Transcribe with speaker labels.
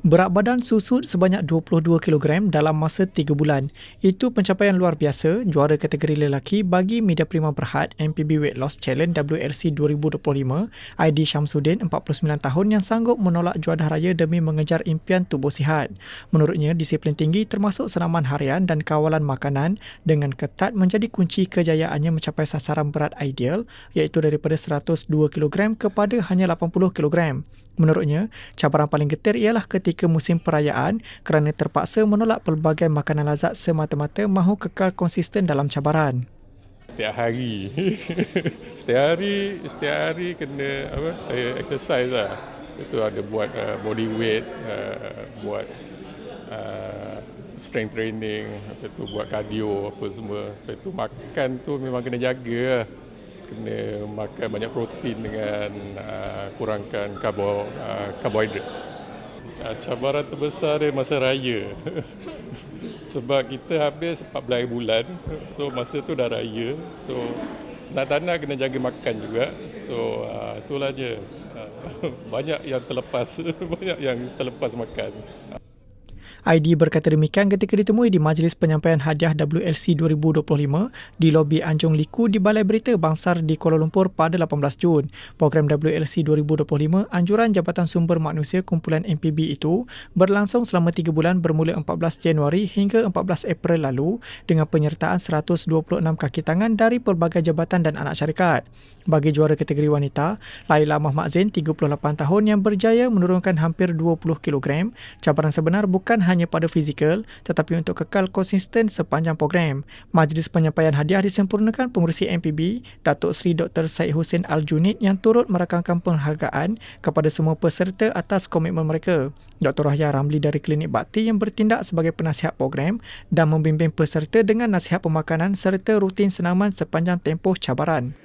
Speaker 1: Berat badan susut sebanyak 22 kg dalam masa 3 bulan. Itu pencapaian luar biasa juara kategori lelaki bagi Media Prima Berhad MPB Weight Loss Challenge WRC 2025 ID Syamsuddin 49 tahun yang sanggup menolak juadah raya demi mengejar impian tubuh sihat. Menurutnya, disiplin tinggi termasuk senaman harian dan kawalan makanan dengan ketat menjadi kunci kejayaannya mencapai sasaran berat ideal iaitu daripada 102 kg kepada hanya 80 kg. Menurutnya, cabaran paling getir ialah ketika musim perayaan kerana terpaksa menolak pelbagai makanan lazat semata-mata mahu kekal konsisten dalam cabaran.
Speaker 2: Setiap hari. setiap hari, setiap hari kena apa? Saya exercise lah. Itu ada buat uh, body weight, uh, buat uh, strength training, lepas tu buat cardio apa semua. Lepas tu makan tu memang kena jaga lah kena makan banyak protein dengan uh, kurangkan karbo, uh, carbohydrates. Uh, cabaran terbesar dia masa raya. Sebab kita habis 14 bulan, so masa tu dah raya. So nak tak nak kena jaga makan juga. So uh, itulah je. Uh, banyak yang terlepas, banyak yang terlepas makan.
Speaker 1: ID berkata demikian ketika ditemui di Majlis Penyampaian Hadiah WLC 2025 di lobi Anjong Liku di Balai Berita Bangsar di Kuala Lumpur pada 18 Jun. Program WLC 2025 Anjuran Jabatan Sumber Manusia Kumpulan MPB itu berlangsung selama 3 bulan bermula 14 Januari hingga 14 April lalu dengan penyertaan 126 kaki tangan dari pelbagai jabatan dan anak syarikat. Bagi juara kategori wanita, Laila Mahmad Zain 38 tahun yang berjaya menurunkan hampir 20 kg. Cabaran sebenar bukan hanya pada fizikal tetapi untuk kekal konsisten sepanjang program. Majlis penyampaian hadiah disempurnakan pengurusi MPB Datuk Seri Dr. Syed Hussein Al-Junid yang turut merakamkan penghargaan kepada semua peserta atas komitmen mereka. Dr. Rahya Ramli dari Klinik Bakti yang bertindak sebagai penasihat program dan membimbing peserta dengan nasihat pemakanan serta rutin senaman sepanjang tempoh cabaran.